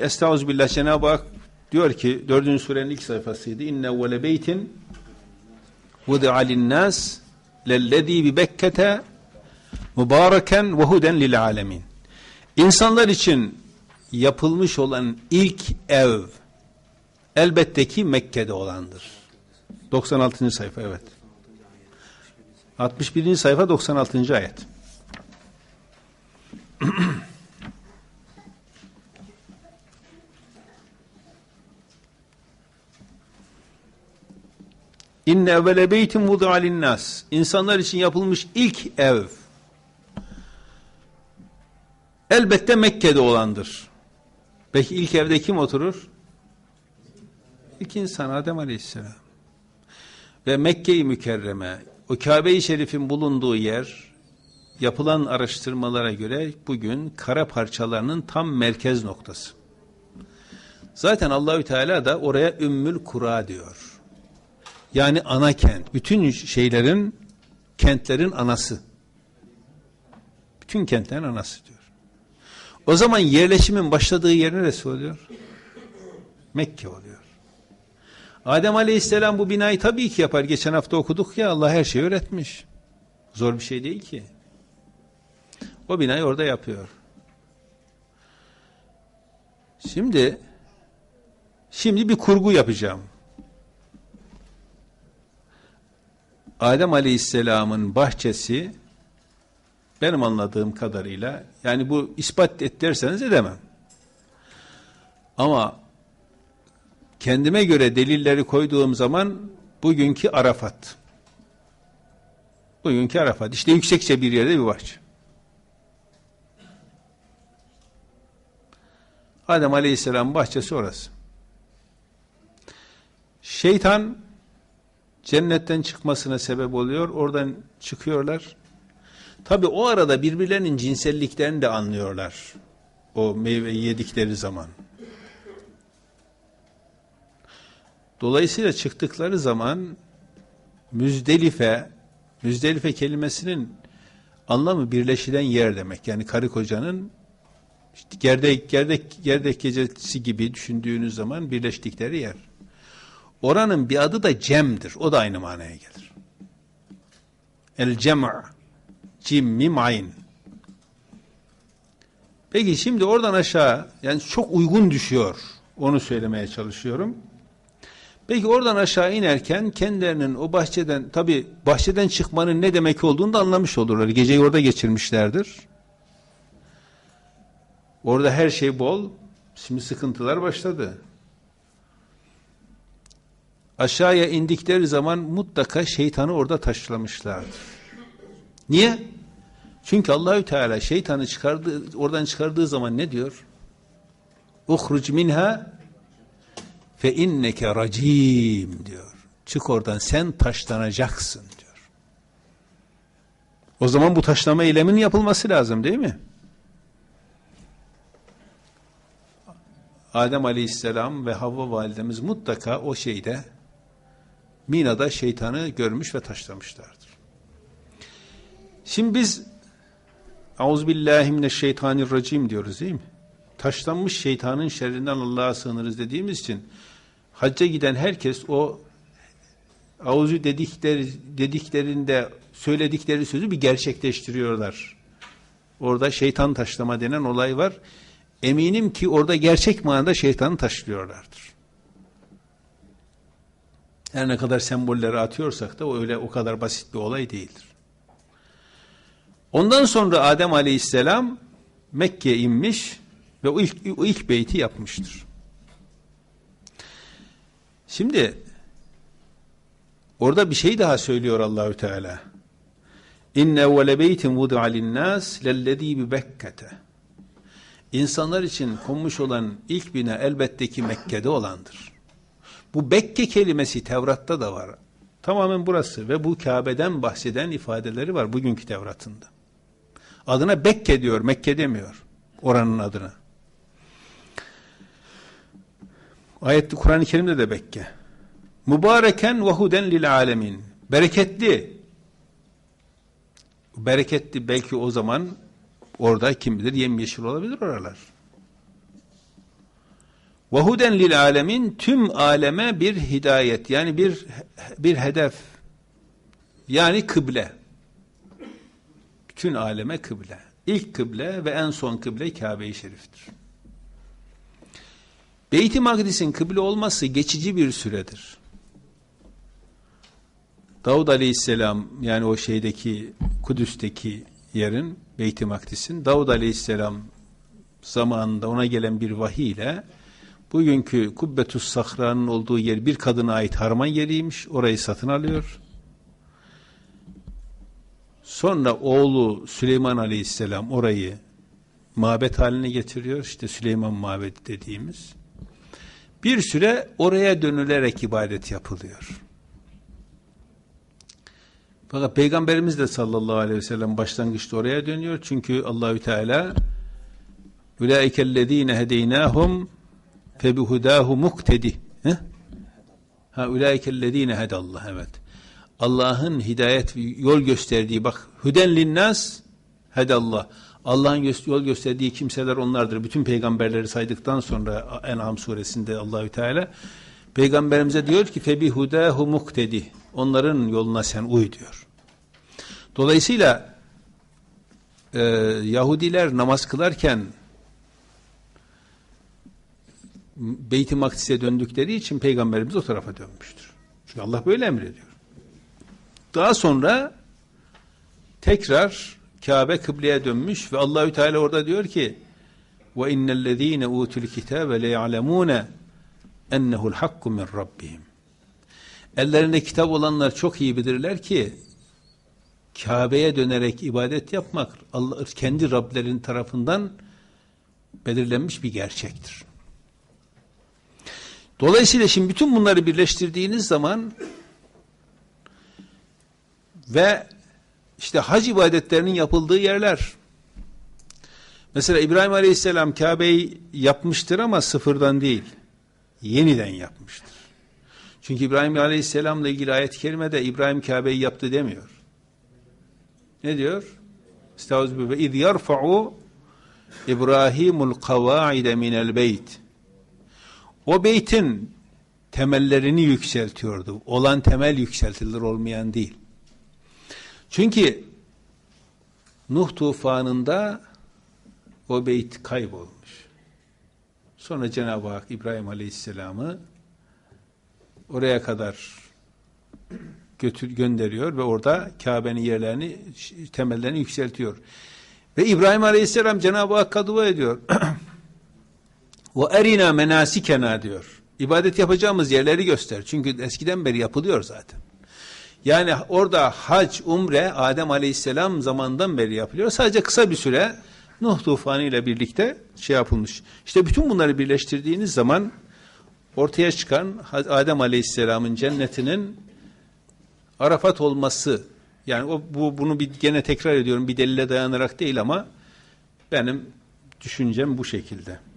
Estağfirullah Cenab-ı Hak diyor ki dördüncü surenin ilk sayfasıydı. İnne evvele beytin vudi'a linnâs lellezî bi Bekke'te mübareken ve huden lil alemin. İnsanlar için yapılmış olan ilk ev elbette ki Mekke'de olandır. 96. sayfa evet. 61. sayfa 96. ayet. İnne evvele beytin vudu'a linnas. İnsanlar için yapılmış ilk ev. Elbette Mekke'de olandır. Peki ilk evde kim oturur? İlk insan Adem Aleyhisselam. Ve Mekke-i Mükerreme, o Kabe-i Şerif'in bulunduğu yer, yapılan araştırmalara göre bugün kara parçalarının tam merkez noktası. Zaten Allahü Teala da oraya Ümmül Kura diyor. Yani ana kent. Bütün şeylerin, kentlerin anası. Bütün kentlerin anası diyor. O zaman yerleşimin başladığı yer neresi oluyor? Mekke oluyor. Adem Aleyhisselam bu binayı tabii ki yapar. Geçen hafta okuduk ya Allah her şeyi öğretmiş. Zor bir şey değil ki. O binayı orada yapıyor. Şimdi şimdi bir kurgu yapacağım. Adem Aleyhisselam'ın bahçesi benim anladığım kadarıyla yani bu ispat et derseniz edemem. Ama kendime göre delilleri koyduğum zaman bugünkü Arafat. Bugünkü Arafat. İşte yüksekçe bir yerde bir bahçe. Adem Aleyhisselam bahçesi orası. Şeytan cennetten çıkmasına sebep oluyor. Oradan çıkıyorlar. Tabi o arada birbirlerinin cinselliklerini de anlıyorlar. O meyveyi yedikleri zaman. Dolayısıyla çıktıkları zaman Müzdelife, Müzdelife kelimesinin anlamı birleşilen yer demek. Yani karı kocanın işte gerdek, gerdek, gerdek gecesi gibi düşündüğünüz zaman birleştikleri yer. Oranın bir adı da cem'dir. O da aynı manaya gelir. El cem'a cim mim ayn. Peki şimdi oradan aşağı yani çok uygun düşüyor. Onu söylemeye çalışıyorum. Peki oradan aşağı inerken kendilerinin o bahçeden tabi bahçeden çıkmanın ne demek olduğunu da anlamış olurlar. Geceyi orada geçirmişlerdir. Orada her şey bol. Şimdi sıkıntılar başladı aşağıya indikleri zaman mutlaka şeytanı orada taşlamışlardır. Niye? Çünkü Allahü Teala şeytanı çıkardığı, oradan çıkardığı zaman ne diyor? Uhruc minha fe inneke racim diyor. Çık oradan sen taşlanacaksın diyor. O zaman bu taşlama eyleminin yapılması lazım değil mi? Adem Aleyhisselam ve Havva validemiz mutlaka o şeyde Mina'da şeytanı görmüş ve taşlamışlardır. Şimdi biz Euzubillahimineşşeytanirracim diyoruz değil mi? Taşlanmış şeytanın şerrinden Allah'a sığınırız dediğimiz için hacca giden herkes o avuzu dedikleri, dediklerinde söyledikleri sözü bir gerçekleştiriyorlar. Orada şeytan taşlama denen olay var. Eminim ki orada gerçek manada şeytanı taşlıyorlardır. Her ne kadar sembolleri atıyorsak da o öyle o kadar basit bir olay değildir. Ondan sonra Adem Aleyhisselam Mekke'ye inmiş ve o ilk, o ilk beyti yapmıştır. Şimdi orada bir şey daha söylüyor Allahü Teala. İnne evvele beytin vudu'a linnâs lellezî bi Bekke'te. İnsanlar için konmuş olan ilk bina elbette ki Mekke'de olandır. Bu Bekke kelimesi Tevrat'ta da var. Tamamen burası ve bu Kabe'den bahseden ifadeleri var bugünkü Tevrat'ında. Adına Bekke diyor, Mekke demiyor. Oranın adına. Ayette Kur'an-ı Kerim'de de Bekke. Mübareken ve lil alemin. Bereketli. Bereketli belki o zaman orada kim bilir yemyeşil olabilir oralar. Ve lil alemin tüm aleme bir hidayet yani bir bir hedef yani kıble. Bütün aleme kıble. İlk kıble ve en son kıble Kabe-i Şerif'tir. Beyt-i Makdis'in kıble olması geçici bir süredir. Davud Aleyhisselam yani o şeydeki Kudüs'teki yerin Beyt-i Makdis'in Davud Aleyhisselam zamanında ona gelen bir vahiy ile bugünkü Kubbetus Sahra'nın olduğu yer bir kadına ait harman yeriymiş. Orayı satın alıyor. Sonra oğlu Süleyman Aleyhisselam orayı mabet haline getiriyor. İşte Süleyman mabedi dediğimiz. Bir süre oraya dönülerek ibadet yapılıyor. Fakat Peygamberimiz de sallallahu aleyhi ve sellem başlangıçta oraya dönüyor. Çünkü Allahü Teala Ulaikellezine hedeynahum febihudahu muktedi. Ha ulaikellezine hedallah evet. Allah'ın hidayet yol gösterdiği bak hüden linnas hedallah. Allah'ın yol gösterdiği kimseler onlardır. Bütün peygamberleri saydıktan sonra En'am suresinde Allahü Teala peygamberimize diyor ki febihudahu muktedi. Onların yoluna sen uy diyor. Dolayısıyla e, Yahudiler namaz kılarken Beyt-i Makdis'e döndükleri için peygamberimiz o tarafa dönmüştür. Çünkü Allah böyle emrediyor. Daha sonra tekrar Kabe kıbleye dönmüş ve Allahü Teala orada diyor ki ve innellezîne utul kitâbe le ya'lemûne ennehu'l hakku min rabbihim. Ellerinde kitap olanlar çok iyi bilirler ki Kabe'ye dönerek ibadet yapmak Allah kendi Rablerin tarafından belirlenmiş bir gerçektir. Dolayısıyla şimdi bütün bunları birleştirdiğiniz zaman ve işte hac ibadetlerinin yapıldığı yerler. Mesela İbrahim Aleyhisselam Kabe'yi yapmıştır ama sıfırdan değil. Yeniden yapmıştır. Çünkü İbrahim Aleyhisselam'la ilgili ayet-i kerimede İbrahim Kabe'yi yaptı demiyor. Ne diyor? Estağfirullah. İz yerfa'u İbrahimul kavaide minel beyt. O beytin temellerini yükseltiyordu. Olan temel yükseltilir olmayan değil. Çünkü Nuh tufanında o beyt kaybolmuş. Sonra Cenab-ı Hak İbrahim Aleyhisselam'ı oraya kadar götür gönderiyor ve orada Kabe'nin yerlerini temellerini yükseltiyor. Ve İbrahim Aleyhisselam Cenab-ı Hakk'a dua ediyor. Ve erina menasikena diyor. İbadet yapacağımız yerleri göster. Çünkü eskiden beri yapılıyor zaten. Yani orada hac, umre Adem Aleyhisselam zamandan beri yapılıyor. Sadece kısa bir süre Nuh tufanı ile birlikte şey yapılmış. İşte bütün bunları birleştirdiğiniz zaman ortaya çıkan Adem Aleyhisselam'ın cennetinin Arafat olması yani o bu bunu bir gene tekrar ediyorum bir delile dayanarak değil ama benim düşüncem bu şekilde.